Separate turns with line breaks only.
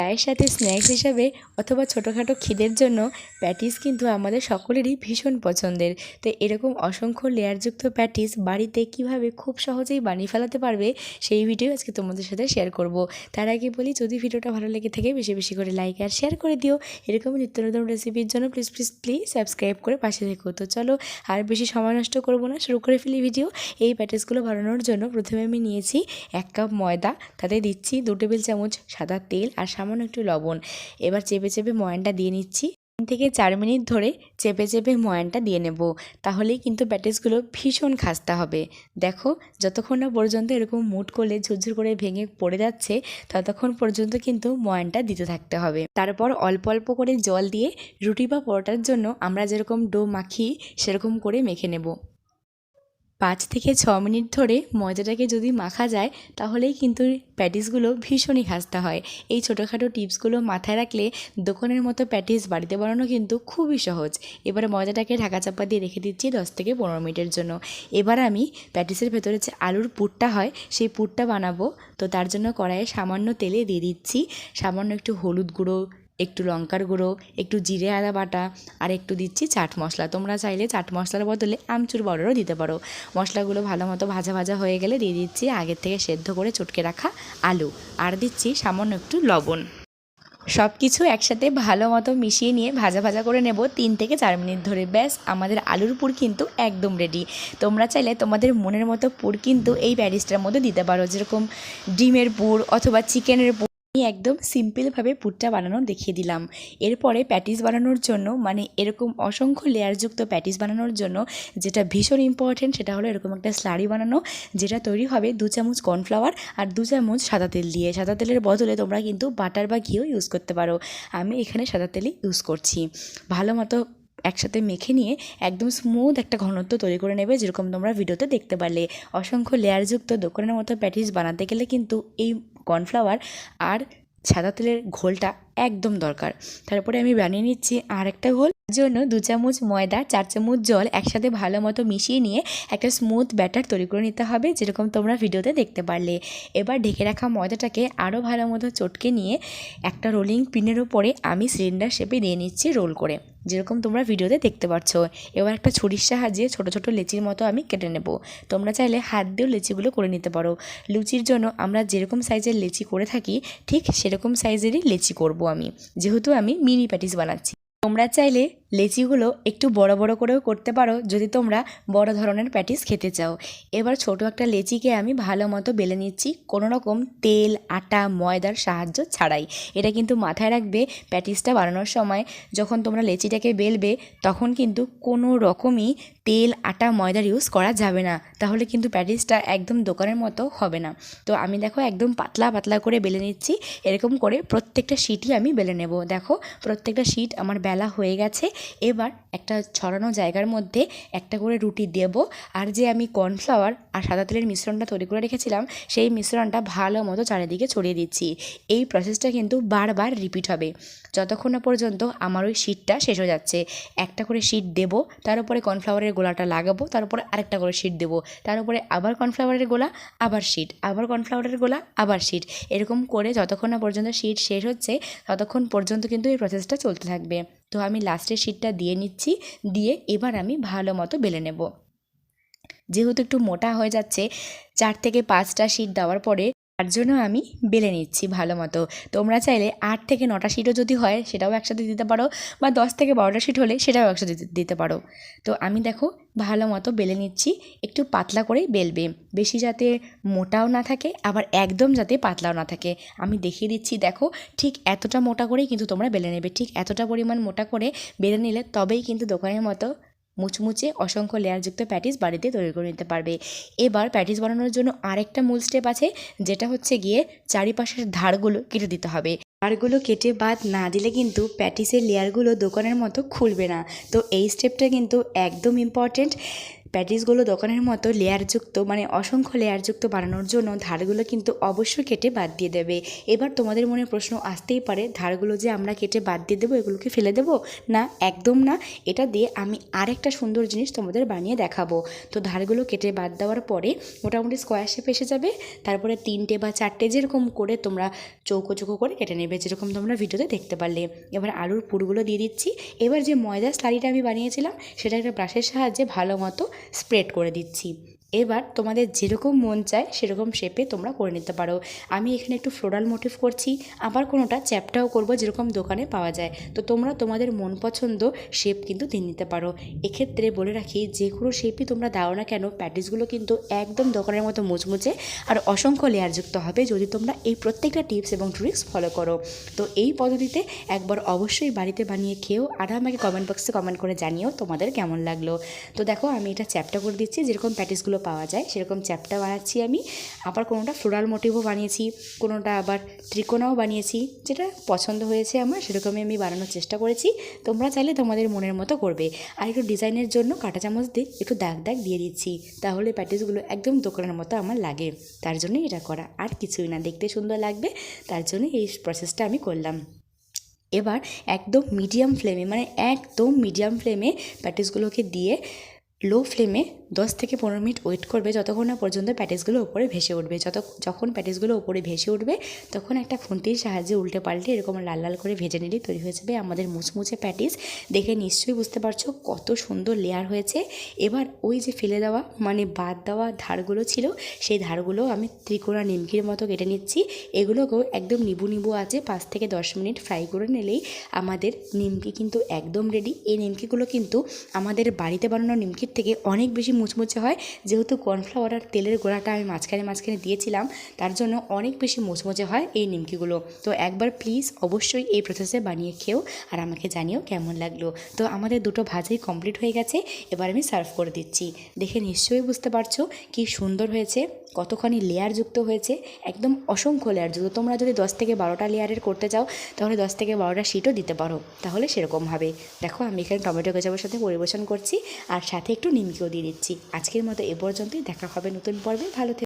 চায়ের সাথে স্ন্যাক্স হিসাবে অথবা ছোটোখাটো খিদের জন্য প্যাটিস কিন্তু আমাদের সকলেরই ভীষণ পছন্দের। তো এরকম অসংখ্য লেয়ারযুক্ত প্যাটিস বাড়িতে কীভাবে খুব সহজেই বানিয়ে ফেলাতে পারবে সেই ভিডিও আজকে তোমাদের সাথে শেয়ার করব। তার আগে বলি, যদি ভিডিওটা ভালো লেগে থাকে বেশি বেশি করে লাইক আর শেয়ার করে দিও। এরকম নিত্য নতুন রেসিপির জন্য প্লিজ প্লিজ প্লিজ সাবস্ক্রাইব করে পাশে থেকো। তো চলো, আর বেশি সময় নষ্ট করব না, শুরু করে ফেলি ভিডিও এই প্যাটিসগুলো বানানোর জন্য প্রথমে আমি নিয়েছি এক কাপ ময়দা, তাতে দিচ্ছি দু টেবিল চামচ সাদা তেল আর সামান্য একটু লবণ। এবার চেপে চেপে ময়ানটা দিয়ে নিচ্ছি। তিন থেকে চার মিনিট ধরে চেপে চেপে ময়ানটা দিয়ে নেব। তাহলেই কিন্তু প্যাটিসগুলো ভীষণ খাস্তা হবে। দেখো, যতক্ষণ না পর্যন্ত এরকম মুট করলে, ঝুরঝুর করে ভেঙে পড়ে যাচ্ছে, ততক্ষণ পর্যন্ত কিন্তু ময়ানটা দিতে থাকতে হবে। তারপর অল্প অল্প করে জল দিয়ে রুটি বা পরোটার জন্য আমরা যেরকম ডো মাখি সেরকম করে মেখে নেব। পাঁচ থেকে ছ মিনিট ধরে ময়দাটাকে যদি মাখা যায়, তাহলেই কিন্তু প্যাটিসগুলো ভীষণই খাস্তা হয়। এই ছোটোখাটো টিপসগুলো মাথায় রাখলে দোকানের মতো প্যাটিস বাড়িতে বানানো কিন্তু খুবই সহজ। এবারে ময়দাটাকে ঢাকা চাপা দিয়ে রেখে দিচ্ছি দশ থেকে পনেরো মিনিটের জন্য। এবার আমি প্যাটিসের ভেতরে যে আলুর পুরটা হয়, সেই পুরটা বানাবো। তো তার জন্য কড়াইয়ে সামান্য তেলে দিয়ে দিচ্ছি। সামান্য একটু হলুদ গুঁড়ো একটু লঙ্কার গুঁড়ো, একটু জিরে আদা বাটা আর একটু দিচ্ছি চাট মশলা। তোমরা চাইলে চাট মশলার বদলে আমচুর পাউডারও দিতে পারো। মশলাগুলো ভালো মতো ভাজা ভাজা হয়ে গেলে দিয়ে দিচ্ছি আগের থেকে সেদ্ধ করে চটকে রাখা আলু। আর দিচ্ছি সামান্য একটু লবণ। সব কিছু একসাথে ভালো মতো মিশিয়ে নিয়ে ভাজা ভাজা করে নেব তিন থেকে চার মিনিট ধরে। ব্যাস, আমাদের আলুর পুর কিন্তু একদম রেডি তোমরা চাইলে তোমাদের মনের মতো পুর কিন্তু এই প্যারিসটার মধ্যে দিতে পারো। যেরকম ডিমের পুর অথবা চিকেনের পুর আমি একদম সিম্পলভাবে পুরটা বানানো দেখিয়ে দিলাম। এরপরে প্যাটিস বানানোর জন্য মানে এরকম অসংখ্য লেয়ারযুক্ত প্যাটিস বানানোর জন্য যেটা ভীষণ ইম্পর্টেন্ট সেটা হলো এরকম একটা স্লারি বানানো, যেটা তৈরি হবে দু চামচ কর্নফ্লাওয়ার আর দু চামচ সাদা তেল দিয়ে। সাদা তেলের বদলে তোমরা কিন্তু বাটার বা ঘিও ইউজ করতে পারো। আমি এখানে সাদা তেলই ইউজ করছি। ভালো মতো একসাথে মেখে নিয়ে একদম স্মুথ একটা ঘনত্ব তৈরি করে নেবে, যেরকম তোমরা ভিডিওতে দেখতে পারলে। অসংখ্য লেয়ারযুক্ত দোকানের মতো প্যাটিস বানাতে গেলে কিন্তু এই কর্নফ্লাওয়ার আর সাদা তেলের ঘোলটা একদম দরকার। তারপরে আমি বানিয়ে নিচ্ছি আর একটা ঘোল। জন্য দু চামচ ময়দা, চার চামচ জল একসাথে ভালো মতো মিশিয়ে নিয়ে একটা স্মুথ ব্যাটার তৈরি করে নিতে হবে, যেরকম তোমরা ভিডিওতে দেখতে পারলে। এবার ঢেকে রাখা ময়দাটাকে আরও ভালো মতো চটকে নিয়ে একটা রোলিং পিনের উপরে আমি সিলিন্ডার শেপে দিয়ে নিচ্ছি রোল করে, যেরকম তোমরা ভিডিওতে দেখতে পাচ্ছ এবার একটা ছুরির সাহায্যে ছোটো ছোটো লেচির মতো আমি কেটে নেব। তোমরা চাইলে হাত দিয়েও লেচিগুলো করে নিতে পারো। লুচির জন্য আমরা যেরকম সাইজের লেচি করে থাকি, ঠিক সেরকম সাইজেরই লেচি করব আমি, যেহেতু আমি মিনি প্যাটিস বানাচ্ছি। তোমরা চাইলে লেচিগুলো একটু বড় বড় করেও করতে পারো যদি তোমরা বড় ধরনের প্যাটিস খেতে চাও। এবার ছোট একটা লেচিকে আমি ভালো মতো বেলে নিচ্ছি কোনো রকম তেল, আটা, ময়দার সাহায্য ছাড়াই। এটা কিন্তু মাথায় রাখবে প্যাটিসটা বানানোর সময়। যখন তোমরা লেচিটাকে বেলবে তখন কিন্তু কোনো রকমই তেল, আটা, ময়দার ইউজ করা যাবে না। তাহলে কিন্তু প্যাটিসটা একদম দোকানের মতো হবে না। তো আমি দেখো একদম পাতলা পাতলা করে বেলে নিচ্ছি। এরকম করে প্রত্যেকটা শিটই আমি বেলে নেব। দেখো প্রত্যেকটা শিট আমার বেলা হয়ে গেছে। এবার একটা ছড়ানো জায়গার মধ্যে একটা করে রুটি দেব। আর যে আমি কর্নফ্লাওয়ার আর সাদা তেলের মিশ্রণটা তৈরি করে রেখেছিলাম, সেই মিশ্রণটা ভালো মতো চারিদিকে ছড়িয়ে দিচ্ছি। এই প্রসেসটা কিন্তু বারবার রিপিট হবে। যতক্ষণ না পর্যন্ত আমার ওই শিটটা শেষ হয়ে যাচ্ছে। একটা করে শিট দেবো, তার উপরে কর্নফ্লাওয়ারের গোলাটা লাগাবো, তার উপরে আরেকটা করে শিট দেবো। তার উপরে আবার কর্নফ্লাওয়ারের গোলা, আবার শিট আবার কর্নফ্লাওয়ারের গোলা, আবার শিট এরকম করে যতক্ষণ না পর্যন্ত শিট শেষ হচ্ছে, ততক্ষণ পর্যন্ত কিন্তু এই প্রসেসটা চলতে থাকবে। তো আমি লাস্টের শিটটা দিয়ে নিচ্ছি, দিয়ে এবার আমি ভালো মতো বেলে নেব। যেহেতু একটু মোটা হয়ে যাচ্ছে, চার থেকে পাঁচটা শিট দেওয়ার পরে তার জন্য আমি বেলে নিচ্ছি ভালো মতো। তোমরা চাইলে আট থেকে নটা সিটও যদি হয়, সেটাও একসাথে দিতে পারো, বা দশ থেকে বারোটা সিট হলে সেটাও একসাথে দিতে- পারো। তো আমি দেখো ভালো মতো বেলে নিচ্ছি, একটু পাতলা করেই বেলবে। বেশি যাতে মোটাও না থাকে, আবার একদম যাতে পাতলাও না থাকে। আমি দেখিয়ে দিচ্ছি, দেখো ঠিক এতটা মোটা করেই কিন্তু তোমরা বেলে নেবে। ঠিক এতটা পরিমাণ মোটা করে বেলে নিলে তবেই কিন্তু দোকানের মতো মুচমুচে অসংখ্য লেয়ারযুক্ত প্যাটিস বাড়িতে তৈরি করে নিতে পারবে। এবার প্যাটিস বানানোর জন্য আরেকটা মূল স্টেপ আছে, যেটা হচ্ছে গিয়ে চারিপাশের ধারগুলো কেটে দিতে হবে। ধারগুলো কেটে বাদ না দিলে কিন্তু প্যাটিসের লেয়ারগুলো দোকানের মতো খুলবে না। তো এই স্টেপটা কিন্তু একদম ইম্পর্টেন্ট প্যাটিসগুলো দোকানের মতো লেয়ারযুক্ত মানে অসংখ্য লেয়ারযুক্ত বানানোর জন্য ধারগুলো কিন্তু অবশ্যই কেটে বাদ দিয়ে দেবে। এবার তোমাদের মনে প্রশ্ন আসতেই পারে, ধারগুলো যে আমরা কেটে বাদ দিয়ে দেবো, এগুলোকে ফেলে দেবো? না, একদম না। এটা দিয়ে আমি আরেকটা সুন্দর জিনিস তোমাদের বানিয়ে দেখাবো। তো ধারগুলো কেটে বাদ দেওয়ার পরে মোটামুটি স্কোয়ার শেপ এসে যাবে। তারপরে তিনটে বা চারটে যেরকম করে তোমরা চৌকো চৌকো করে কেটে নেবে, যেরকম তোমরা ভিডিওতে দেখতে পারলে। এবার আলুর পুরগুলো দিয়ে দিচ্ছি। এবার যে ময়দার স্লারিটা আমি বানিয়েছিলাম, সেটা একটা ব্রাশের সাহায্যে ভালো মতো স্প্রেড করে দিচ্ছি। এবার তোমাদের যেরকম মন চায়, সেরকম শেপে তোমরা করে নিতে পারো। আমি এখানে একটু ফ্লোরাল মোটিভ করছি, আবার কোনোটা চ্যাপটাও করব যেরকম দোকানে পাওয়া যায়। তো তোমরা তোমাদের মন পছন্দ শেপ কিন্তু দিয়ে নিতে পারো। এক্ষেত্রে বলে রাখি, যে কোনো শেপই তোমরা দাও না কেন প্যাটিসগুলো কিন্তু একদম দোকানের মতো মুচমুচে আর অসংখ্য লেয়ারযুক্ত হবে যদি তোমরা এই প্রত্যেকটা টিপস এবং ট্রিক্স ফলো করো। তো এই পদ্ধতিতে একবার অবশ্যই বাড়িতে বানিয়ে খেয়েও আর আমাকে কমেন্ট বক্সে কমেন্ট করে জানিও তোমাদের কেমন লাগল। তো দেখো, আমি এটা চ্যাপটা করে দিচ্ছি, যেরকম প্যাটিসগুলো পাওয়া যায়, সেরকম চ্যাপটা বানাচ্ছি আমি। আবার কোনোটা ফ্লোরাল মোটিভও বানিয়েছি, কোনোটা আবার ত্রিকোণাও বানিয়েছি, যেটা পছন্দ হয়েছে আমার, সেরকমই আমি বানানোর চেষ্টা করেছি। তোমরা চাইলে তোমাদের মনের মতো করবে। আর একটু ডিজাইনের জন্য কাঁটা চামচ দিয়ে একটু দাগ দাগ দিয়ে দিচ্ছি, তাহলে প্যাটিসগুলো একদম দোকানের মতো আমার লাগে। তার জন্যই এটা করা, আর কিছুই না, দেখতে সুন্দর লাগবে, তার জন্য এই প্রসেসটা আমি করলাম। এবার একদম মিডিয়াম ফ্লেমে মানে একদম মিডিয়াম ফ্লেমে প্যাটিসগুলোকে দিয়ে লো ফ্লেমে দশ থেকে পনেরো মিনিট ওয়েট করবে যতক্ষণ না পর্যন্ত প্যাটিসগুলো ওপরে ভেসে উঠবে। যত, যখন প্যাটিসগুলো ওপরে ভেসে উঠবে, তখন একটা খুন্তির সাহায্যে উল্টে পাল্টে এরকম লাল লাল করে ভেজে নিলেই তৈরি হয়ে যাবে আমাদের মুচমুচে প্যাটিস দেখে নিশ্চয়ই বুঝতে পারছ কত সুন্দর লেয়ার হয়েছে। এবার ওই যে ফেলে দেওয়া মানে বাদ দেওয়া ধারগুলো ছিল, সেই ধারগুলো আমি ত্রিকোণা নিমকির মতো কেটে নিচ্ছি। এগুলোকেও একদম নিবু নিবু আছে, পাঁচ থেকে দশ মিনিট ফ্রাই করে নিলেই আমাদের নিমকি কিন্তু একদম রেডি এই নিমকিগুলো কিন্তু আমাদের বাড়িতে বানানো নিমকির থেকে অনেক বেশি মুচমুচে হয়। যেহেতু কর্নফ্লাওয়ার আর তেলের গোড়াটা আমি মাঝখানে মাঝখানে দিয়েছিলাম, তার জন্য অনেক বেশি মুচমুচে হয় এই নিমকিগুলো। তো একবার প্লিজ অবশ্যই এই প্রসেসে বানিয়ে খেও আর আমাকে জানিও কেমন লাগল। তো আমাদের দুটো ভাজাই কমপ্লিট হয়ে গেছে, এবার আমি সার্ভ করে দিচ্ছি। দেখে নিশ্চয়ই বুঝতে পারছ কি সুন্দর হয়েছে, কতখানি লেয়ার যুক্ত হয়েছে, একদম অসংখ্য লেয়ার যুক্ত। তোমরা যদি দশ থেকে বারোটা লেয়ারের করতে চাও, তাহলে দশ থেকে বারোটা শিটও দিতে পারো। তাহলে সেরকম হবে। দেখো আমি এখানে টমেটো কেচাপের সাথে পরিবেশন করছি, আর সাথে একটু নিমকিও দিয়ে দিচ্ছি। আজকের মতো এ পর্যন্তই। দেখা হবে নতুন পর্বে। ভালো